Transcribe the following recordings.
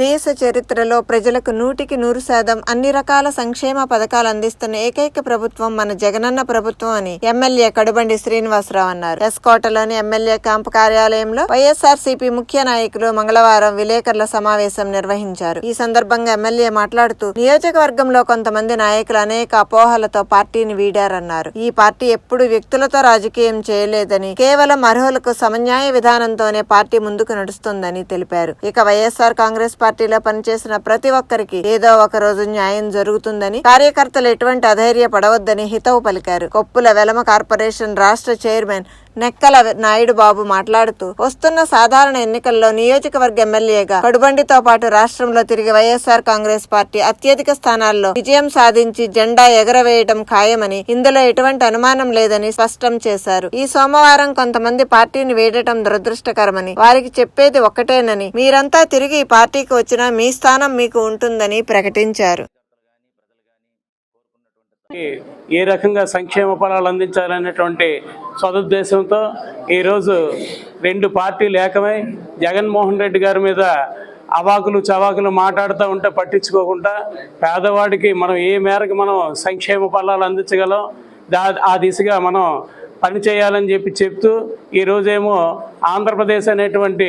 దేశ చరిత్రలో ప్రజలకు నూటికి నూరు శాతం అన్ని రకాల సంక్షేమ పథకాలు అందిస్తున్న ఏకైక ప్రభుత్వం మన జగనన్న ప్రభుత్వం అని ఎమ్మెల్యే కడుబండి శ్రీనివాసరావు అన్నారు. ఎస్కోటలోని ఎమ్మెల్యే క్యాంపు కార్యాలయంలో వైఎస్ఆర్ ముఖ్య నాయకులు మంగళవారం విలేకరుల సమావేశం నిర్వహించారు. ఈ సందర్భంగా ఎమ్మెల్యే మాట్లాడుతూ నియోజకవర్గంలో కొంతమంది నాయకులు అనేక అపోహలతో పార్టీని వీడారన్నారు. ఈ పార్టీ ఎప్పుడు వ్యక్తులతో రాజకీయం చేయలేదని కేవలం అర్హులకు సమన్యాయ విధానంతోనే పార్టీ ముందుకు నడుస్తుందని తెలిపారు. ఇక వైఎస్ఆర్ కాంగ్రెస్ పార్టీలో పనిచేసిన ప్రతి ఒక్కరికి ఏదో ఒక రోజు న్యాయం జరుగుతుందని కార్యకర్తలు ఎటువంటి అధైర్య పడవద్దని హితవు పలికారు. కొప్పుల వెలమ కార్పొరేషన్ రాష్ట్ర చైర్మన్ నెక్కల నాయుడు బాబు మాట్లాడుతూ వస్తున్న సాధారణ ఎన్నికల్లో నియోజకవర్గ ఎమ్మెల్యేగా కడుబండితో పాటు రాష్ట్రంలో తిరిగి వైఎస్ఆర్ కాంగ్రెస్ పార్టీ అత్యధిక స్థానాల్లో విజయం సాధించి జెండా ఎగరవేయడం ఖాయమని ఇందులో ఎటువంటి అనుమానం లేదని స్పష్టం చేశారు. ఈ సోమవారం కొంతమంది పార్టీని వేడటం దురదృష్టకరమని వారికి చెప్పేది ఒక్కటేనని మీరంతా తిరిగి ఈ పార్టీకి వచ్చినా మీ స్థానం మీకు ఉంటుందని ప్రకటించారు. ఏ రకంగా సంక్షేమ ఫలాలు అందించాలనేటువంటి సదుద్దేశంతో ఈరోజు రెండు పార్టీలు ఏకమై జగన్మోహన్ రెడ్డి గారి మీద అవాకులు చవాకులు మాట్లాడుతూ ఉంటే పట్టించుకోకుండా పేదవాడికి మనం ఏ మేరకు మనం సంక్షేమ ఫలాలు అందించగలం దా ఆ దిశగా మనం పని చేయాలని చెప్పి చెప్తూ ఈరోజేమో ఆంధ్రప్రదేశ్ అనేటువంటి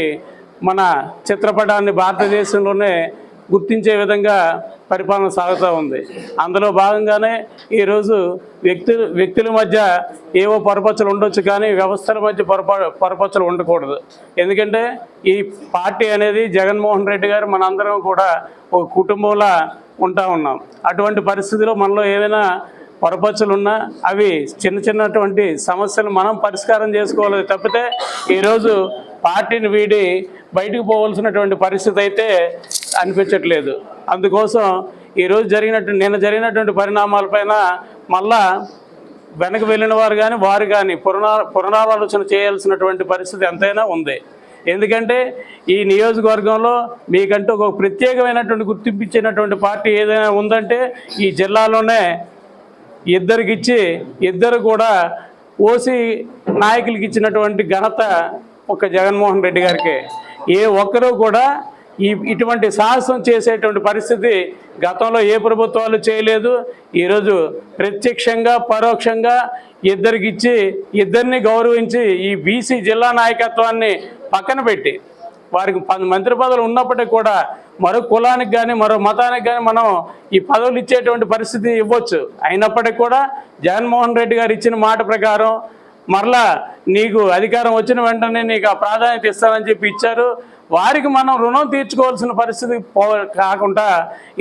మన చిత్రపటాన్ని భారతదేశంలోనే గుర్తించే విధంగా పరిపాలన సాగుతూ ఉంది. అందులో భాగంగానే ఈరోజు వ్యక్తులు వ్యక్తుల మధ్య ఏవో పొరపచ్చలు ఉండొచ్చు కానీ వ్యవస్థల మధ్య పొరపా పొరపచ్చులు ఉండకూడదు. ఎందుకంటే ఈ పార్టీ అనేది జగన్మోహన్ రెడ్డి గారు మనందరం కూడా ఒక కుటుంబంలా ఉంటా ఉన్నాం. అటువంటి పరిస్థితిలో మనలో ఏమైనా పొరపచ్చులు ఉన్నా అవి చిన్న చిన్నటువంటి సమస్యలు మనం పరిష్కారం చేసుకోవాలి తప్పితే ఈరోజు పార్టీని వీడి బయటకు పోవలసినటువంటి పరిస్థితి అయితే అనిపించట్లేదు. అందుకోసం ఈరోజు జరిగినట్టు నిన్న జరిగినటువంటి పరిణామాలపైన మళ్ళా వెనక వెళ్ళిన వారు కానీ వారు కానీ పునరా పునరాలోచన చేయాల్సినటువంటి పరిస్థితి ఎంతైనా ఉంది. ఎందుకంటే ఈ నియోజకవర్గంలో మీకంటూ ఒక ప్రత్యేకమైనటువంటి గుర్తింపు ఇచ్చినటువంటి పార్టీ ఏదైనా ఉందంటే ఈ జిల్లాలోనే ఇద్దరికిచ్చి ఇద్దరు కూడా ఓసీ నాయకులకి ఇచ్చినటువంటి ఘనత ఒక జగన్మోహన్ రెడ్డి గారికి. ఏ ఒక్కరూ కూడా ఈ ఇటువంటి సాహసం చేసేటువంటి పరిస్థితి గతంలో ఏ ప్రభుత్వాలు చేయలేదు. ఈరోజు ప్రత్యక్షంగా పరోక్షంగా ఇద్దరికి ఇచ్చి ఇద్దరిని గౌరవించి ఈ బీసీ జిల్లా నాయకత్వాన్ని పక్కన పెట్టి వారికి ప- మంత్రి పదవులు ఉన్నప్పటికీ కూడా మరో కులానికి కానీ మరో మతానికి కానీ మనం ఈ పదవులు ఇచ్చేటువంటి పరిస్థితి ఇవ్వచ్చు. అయినప్పటికీ కూడా జగన్మోహన్ రెడ్డి గారు ఇచ్చిన మాట ప్రకారం మరలా నీకు అధికారం వచ్చిన వెంటనే నీకు ఆ ప్రాధాన్యత ఇస్తానని చెప్పి ఇచ్చారు. వారికి మనం రుణం తీర్చుకోవాల్సిన పరిస్థితి పో కాకుండా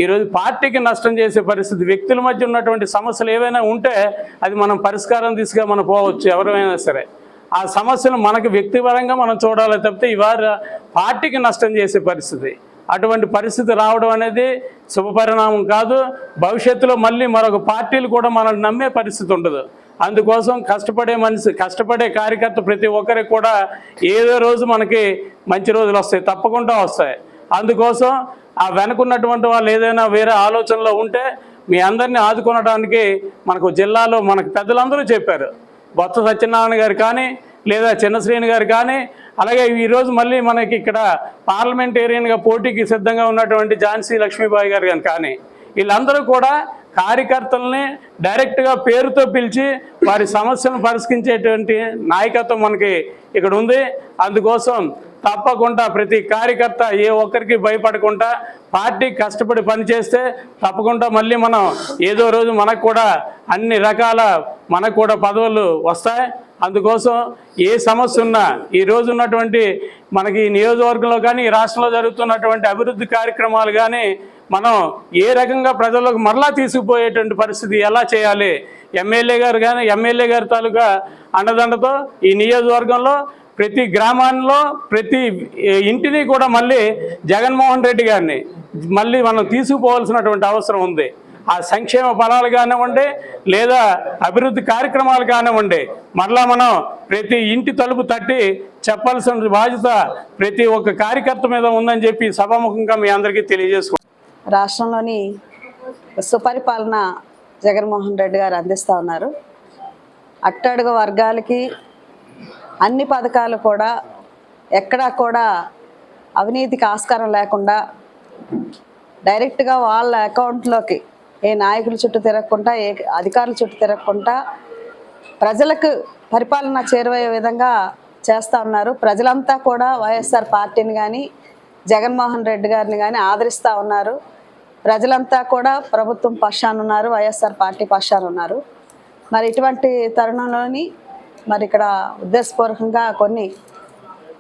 ఈరోజు పార్టీకి నష్టం చేసే పరిస్థితి వ్యక్తుల మధ్య ఉన్నటువంటి సమస్యలు ఏవైనా ఉంటే అది మనం పరిష్కారం తీసుకుని మనం పోవచ్చు ఎవరైనా సరే. ఆ సమస్యను మనకు వ్యక్తిపరంగా మనం చూడాలి తప్పితే ఇవాళ పార్టీకి నష్టం చేసే పరిస్థితి. అటువంటి పరిస్థితి రావడం అనేది శుభపరిణామం కాదు. భవిష్యత్తులో మళ్ళీ మరొక పార్టీలు కూడా మనల్ని నమ్మే పరిస్థితి ఉండదు. అందుకోసం కష్టపడే మనిషి కష్టపడే కార్యకర్త ప్రతి ఒక్కరికి కూడా ఏదో రోజు మనకి మంచి రోజులు వస్తాయి తప్పకుండా వస్తాయి. అందుకోసం ఆ వెనకున్నటువంటి వాళ్ళు ఏదైనా వేరే ఆలోచనలో ఉంటే మీ అందరినీ ఆదుకొనడానికి మనకు జిల్లాలో మనకు పెద్దలందరూ చెప్పారు. బొత్స సత్యనారాయణ గారు కానీ లేదా చిన్నశ్రేణి గారు కానీ అలాగే ఈరోజు మళ్ళీ మనకి ఇక్కడ పార్లమెంటేరియన్గా పోటీకి సిద్ధంగా ఉన్నటువంటి ఝాన్సీ లక్ష్మీబాయి గారు కానీ కానీ వీళ్ళందరూ కూడా కార్యకర్తలనే డైరెక్ట్గా పేరుతో పిలిచి వారి సమస్యలను పరిష్కరించేటువంటి నాయకత్వం మనకి ఇక్కడ ఉంది. అందుకోసం తప్పకుండా ప్రతి కార్యకర్త ఏ ఒక్కరికి భయపడకుండా పార్టీ కష్టపడి పనిచేస్తే తప్పకుండా మళ్ళీ మనం ఏదో రోజు మనకు కూడా అన్ని రకాల మనకు కూడా పదవులు వస్తాయి. అందుకోసం ఏ సమస్య ఉన్నా ఈ రోజు ఉన్నటువంటి మనకి ఈ నియోజకవర్గంలో కానీ ఈ రాష్ట్రంలో జరుగుతున్నటువంటి అభివృద్ధి కార్యక్రమాలు కానీ మనం ఏ రకంగా ప్రజలకు మరలా తీసుకుపోయేటువంటి పరిస్థితి ఎలా చేయాలి? ఎమ్మెల్యే గారు కానీ ఎమ్మెల్యే గారి తాలూకా అండదండతో ఈ నియోజకవర్గంలో ప్రతి గ్రామాల్లో ప్రతి ఇంటిని కూడా మళ్ళీ జగన్మోహన్ రెడ్డి గారిని మళ్ళీ మనం తీసుకుపోవాల్సినటువంటి అవసరం ఉంది. ఆ సంక్షేమ ఫలాలు కానివ్వండి లేదా అభివృద్ధి కార్యక్రమాలు కానివ్వండి మరలా మనం ప్రతి ఇంటి తలుపు తట్టి చెప్పాల్సిన బాధ్యత ప్రతి ఒక్క కార్యకర్త మీద ఉందని చెప్పి సభాముఖంగా మీ అందరికీ తెలియజేసుకుంటాం రాష్ట్రంలోని సుపరిపాలన జగన్మోహన్ రెడ్డి గారు అందిస్తూ ఉన్నారు. అట్టడుగు వర్గాలకి అన్ని పథకాలు కూడా ఎక్కడా కూడా అవినీతికి ఆస్కారం లేకుండా డైరెక్ట్గా వాళ్ళ అకౌంట్లోకి ఏ నాయకుల చుట్టూ తిరగకుండా ఏ అధికారుల చుట్టూ తిరగకుండా ప్రజలకు పరిపాలన చేరువయ్యే విధంగా చేస్తూ ఉన్నారు. ప్రజలంతా కూడా వైఎస్ఆర్ పార్టీని కానీ జగన్మోహన్ రెడ్డి గారిని కానీ ఆదరిస్తూ ఉన్నారు. ప్రజలంతా కూడా ప్రభుత్వం పక్షానున్నారు వైఎస్ఆర్ పార్టీ పక్షానున్నారు. మరి ఇటువంటి తరుణంలోని మరి ఇక్కడ ఉద్దేశపూర్వకంగా కొన్ని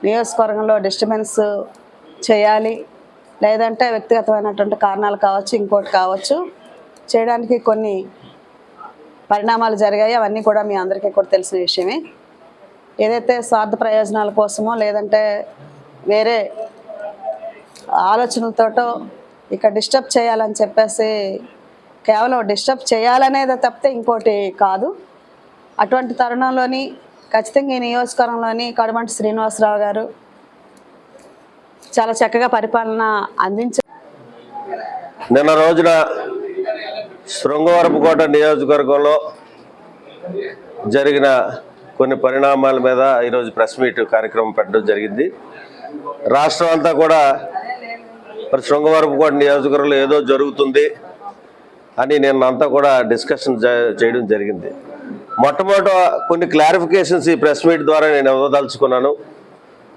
నియోజకవర్గంలో డిస్టర్బెన్స్ చేయాలి లేదంటే వ్యక్తిగతమైనటువంటి కారణాలు కావచ్చు ఇంకోటి కావచ్చు చేయడానికి కొన్ని పరిణామాలు జరిగాయి. అవన్నీ కూడా మీ అందరికీ కూడా తెలిసిన విషయమే. ఏదైతే స్వార్థ ప్రయోజనాల కోసమో లేదంటే వేరే ఆలోచనలతోటో ఇక్కడ డిస్టర్బ్ చేయాలని చెప్పేసి కేవలం డిస్టర్బ్ చేయాలనేది తప్పితే ఇంకోటి కాదు. అటువంటి తరుణంలోని ఖచ్చితంగా ఈ నియోజకవర్గంలోని కడుమంటి శ్రీనివాసరావు గారు చాలా చక్కగా పరిపాలన అందించారు నిన్న రోజున శృంగవరపుకోట నియోజకవర్గంలో జరిగిన కొన్ని పరిణామాల మీద ఈరోజు ప్రెస్ మీట్ కార్యక్రమం పెట్టడం జరిగింది. రాష్ట్రం అంతా కూడా మరి శృంగవరపుకోట నియోజకవర్గంలో ఏదో జరుగుతుంది అని నేను అంతా కూడా డిస్కషన్ చేయడం జరిగింది. మొట్టమొదట కొన్ని క్లారిఫికేషన్స్ ఈ ప్రెస్ మీట్ ద్వారా నేను ఇవ్వదలుచుకున్నాను.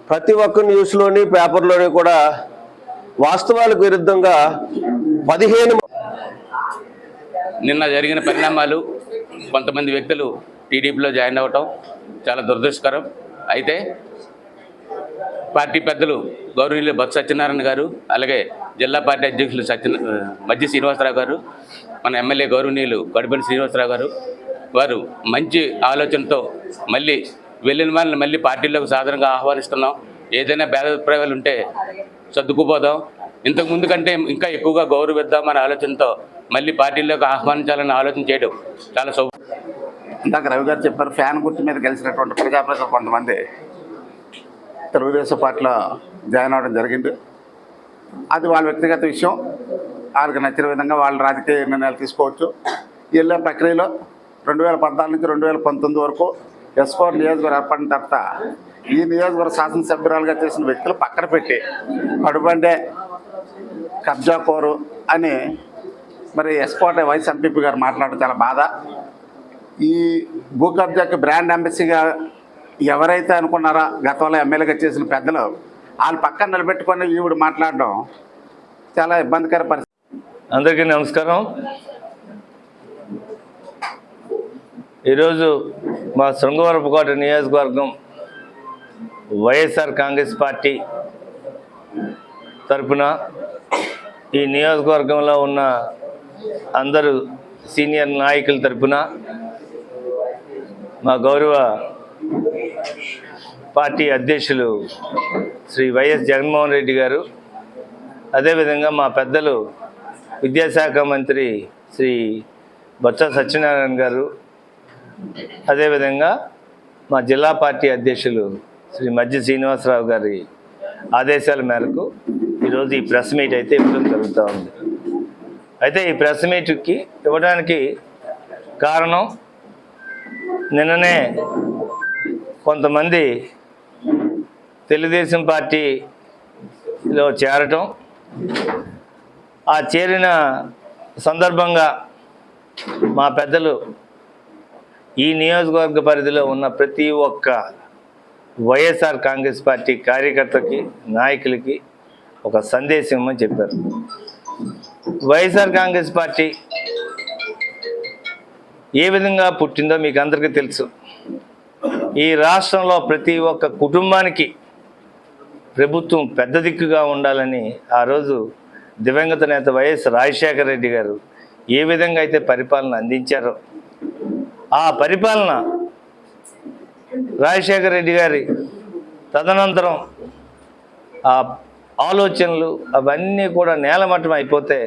ప్రతి ఒక్క న్యూస్లోని పేపర్లోని కూడా వాస్తవాలకు విరుద్ధంగా పదిహేను నిన్న జరిగిన పరిణామాలు కొంతమంది వ్యక్తులు టీడీపీలో జాయిన్ అవ్వటం చాలా దురదృష్టకరం. అయితే పార్టీ పెద్దలు గౌరవనీయులు బొత్స సత్యనారాయణ గారు అలాగే జిల్లా పార్టీ అధ్యక్షులు సత్య మధ్య శ్రీనివాసరావు గారు మన ఎమ్మెల్యే గౌరవనీయులు గడిపల్లి శ్రీనివాసరావు గారు వారు మంచి ఆలోచనతో మళ్ళీ వెళ్ళిన వాళ్ళని మళ్ళీ పార్టీలోకి సాధారణంగా ఆహ్వానిస్తున్నాం. ఏదైనా భేదాభిప్రాయాలు ఉంటే సర్దుకుపోదాం. ఇంతకుముందు కంటే ఇంకా ఎక్కువగా గౌరవిద్దాం అనే ఆలోచనతో మళ్ళీ పార్టీలోకి ఆహ్వానించాలని ఆలోచన చేయడం చాలా సౌ ఇందాక రవి గారు చెప్పారు ఫ్యాన్ గుర్తు మీద గెలిచినటువంటి ప్రజాప్రజలు కొంతమంది. తెలుగుదేశం పార్టీలో జాయిన్ అవ్వడం జరిగింది. అది వాళ్ళ వ్యక్తిగత విషయం. వాళ్ళకి నచ్చిన విధంగా వాళ్ళ రాజకీయ నిర్ణయాలు తీసుకోవచ్చు. వెళ్ళే ప్రక్రియలో రెండు వేల పద్నాలుగు నుంచి రెండు వేల పంతొమ్మిది వరకు ఎస్కోర్ నియోజకవర్గం ఏర్పడిన తర్వాత ఈ నియోజకవర్గ శాసనసభ్యురాలుగా చేసిన వ్యక్తులు పక్కన పెట్టి కడుబండే కబ్జా కోరు అని మరి ఎస్కోట వైస్ ఎంపీపీ గారు మాట్లాడడం చాలా బాధ. ఈ భూ కబ్జాకి బ్రాండ్ అంబెసీగా ఎవరైతే అనుకున్నారో గతంలో ఎమ్మెల్యేగా చేసిన పెద్దలు వాళ్ళు పక్కన నిలబెట్టుకొని ఈవిడ మాట్లాడడం చాలా ఇబ్బందికర పరిస్థితి. అందరికీ నమస్కారం. ఈరోజు మా శృంగవరపుకోట నియోజకవర్గం వైఎస్ఆర్ కాంగ్రెస్ పార్టీ తరపున ఈ నియోజకవర్గంలో ఉన్న అందరూ సీనియర్ నాయకుల తరపున మా గౌరవ పార్టీ అధ్యక్షులు శ్రీ వైఎస్ జగన్మోహన్ రెడ్డి గారు అదేవిధంగా మా పెద్దలు విద్యాశాఖ మంత్రి శ్రీ బొత్స సత్యనారాయణ గారు అదేవిధంగా మా జిల్లా పార్టీ అధ్యక్షులు శ్రీ మధ్య శ్రీనివాసరావు గారి ఆదేశాల మేరకు ఈరోజు ఈ ప్రెస్ మీట్ అయితే ఇవ్వడం జరుగుతూ ఉంది. అయితే ఈ ప్రెస్ మీట్కి ఇవ్వడానికి కారణం నిన్ననే కొంతమంది తెలుగుదేశం పార్టీలో చేరటం ఆ చేరిన సందర్భంగా మా పెద్దలు ఈ నియోజకవర్గ పరిధిలో ఉన్న ప్రతి ఒక్క వైఎస్ఆర్ కాంగ్రెస్ పార్టీ కార్యకర్తకి నాయకులకి ఒక సందేశం అని చెప్పారు. వైఎస్ఆర్ కాంగ్రెస్ పార్టీ ఏ విధంగా పుట్టిందో మీకు అందరికీ తెలుసు. ఈ రాష్ట్రంలో ప్రతి ఒక్క కుటుంబానికి ప్రభుత్వం పెద్ద దిక్కుగా ఉండాలని ఆ రోజు దివంగత నేత వైఎస్ రాజశేఖర రెడ్డి గారు ఏ విధంగా అయితే పరిపాలన అందించారో ఆ పరిపాలన రాజశేఖర రెడ్డి గారి తదనంతరం ఆ ఆలోచనలు అవన్నీ కూడా నేలమట్టం అయిపోతే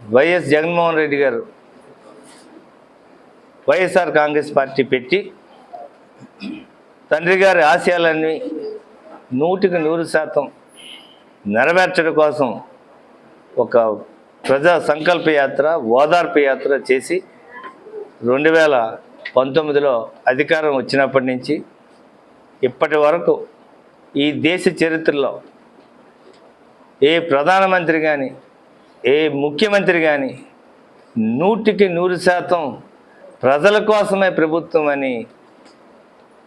వైఎస్ జగన్మోహన్ రెడ్డి గారు వైఎస్ఆర్ కాంగ్రెస్ పార్టీ పెట్టి తండ్రి గారి ఆశయాలన్నీ నూటికి నూరు శాతం నెరవేర్చడం కోసం ఒక ప్రజా సంకల్ప యాత్ర ఓదార్పు యాత్ర చేసి రెండు వేల పంతొమ్మిదిలో అధికారం వచ్చినప్పటి నుంచి ఇప్పటి వరకు ఈ దేశ చరిత్రలో ఏ ప్రధానమంత్రి కానీ ఏ ముఖ్యమంత్రి కానీ నూటికి నూరు శాతం ప్రజల కోసమే ప్రభుత్వం అని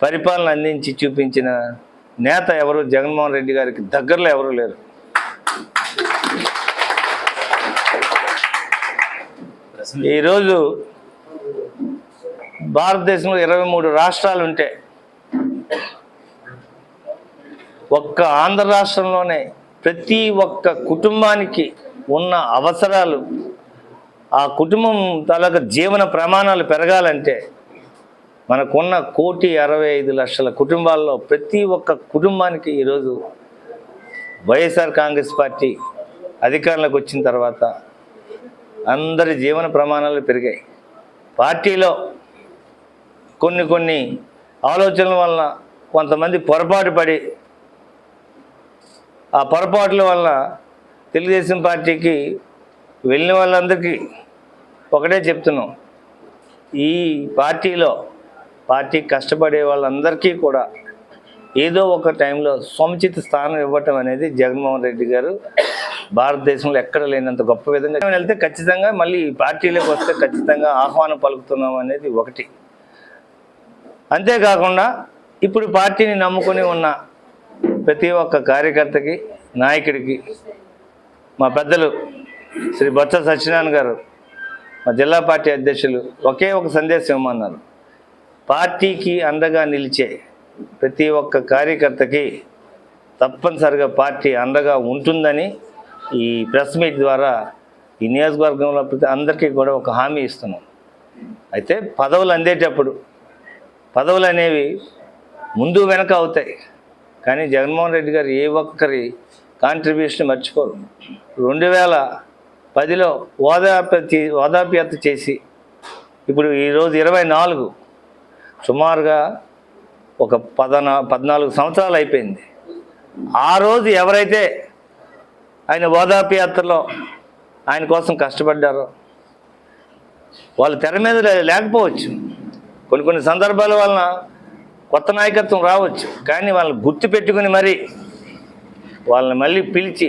పరిపాలన అందించి చూపించిన నేత ఎవరు? జగన్మోహన్ రెడ్డి గారికి దగ్గరలో ఎవరు లేరు. ఈరోజు భారతదేశంలో ఇరవై మూడు రాష్ట్రాలు ఉంటే ఒక్క ఆంధ్ర రాష్ట్రంలోనే ప్రతి ఒక్క కుటుంబానికి ఉన్న అవసరాలు ఆ కుటుంబం తాలూకా జీవన ప్రమాణాలు పెరగాలంటే మనకున్న కోటి అరవై ఐదు లక్షల కుటుంబాల్లో ప్రతి ఒక్క కుటుంబానికి ఈరోజు వైఎస్ఆర్ కాంగ్రెస్ పార్టీ అధికారంలోకి వచ్చిన తర్వాత అందరి జీవన ప్రమాణాలు పెరిగాయి. పార్టీలో కొన్ని కొన్ని ఆలోచనల వలన కొంతమంది పొరపాటు పడి ఆ పొరపాట్ల వల్ల తెలుగుదేశం పార్టీకి వెళ్ళిన వాళ్ళందరికీ ఒకటే చెప్తున్నాం. ఈ పార్టీలో పార్టీ కష్టపడే వాళ్ళందరికీ కూడా ఏదో ఒక టైంలో సముచిత స్థానం ఇవ్వటం అనేది జగన్మోహన్ రెడ్డి గారు భారతదేశంలో ఎక్కడ లేనంత గొప్ప విధంగా వెళ్తే ఖచ్చితంగా మళ్ళీ ఈ పార్టీలోకి వస్తే ఖచ్చితంగా ఆహ్వానం పలుకుతున్నాం అనేది ఒకటి. అంతేకాకుండా ఇప్పుడు పార్టీని నమ్ముకొని ఉన్న ప్రతి ఒక్క కార్యకర్తకి నాయకుడికి మా పెద్దలు శ్రీ బొత్స సత్యనారాయణ గారు మా జిల్లా పార్టీ అధ్యక్షులు ఒకే ఒక సందేశం ఇవ్వమన్నారు. పార్టీకి అండగా నిలిచే ప్రతి ఒక్క కార్యకర్తకి తప్పనిసరిగా పార్టీ అండగా ఉంటుందని ఈ ప్రెస్ మీట్ ద్వారా ఈ నియోజకవర్గంలో ప్రతి అందరికీ కూడా ఒక హామీ ఇస్తున్నాం. అయితే పదవులు అందేటప్పుడు పదవులు అనేవి ముందు వెనక అవుతాయి. కానీ జగన్మోహన్ రెడ్డి గారు ఏ ఒక్కరి కాంట్రిబ్యూషన్ మర్చిపోరు. రెండు వేల పదిలో ఓదాప్యత ఓదాప్యత చేసి ఇప్పుడు ఈరోజు ఇరవై నాలుగు సుమారుగా ఒక పదనా పద్నాలుగు సంవత్సరాలు అయిపోయింది. ఆ రోజు ఎవరైతే ఆయన ఓదార్పు యాత్రలో ఆయన కోసం కష్టపడ్డారో వాళ్ళు తెర మీద లేకపోవచ్చు. కొన్ని కొన్ని సందర్భాల వలన కొత్త నాయకత్వం రావచ్చు. కానీ వాళ్ళని గుర్తు పెట్టుకుని మరి వాళ్ళని మళ్ళీ పిలిచి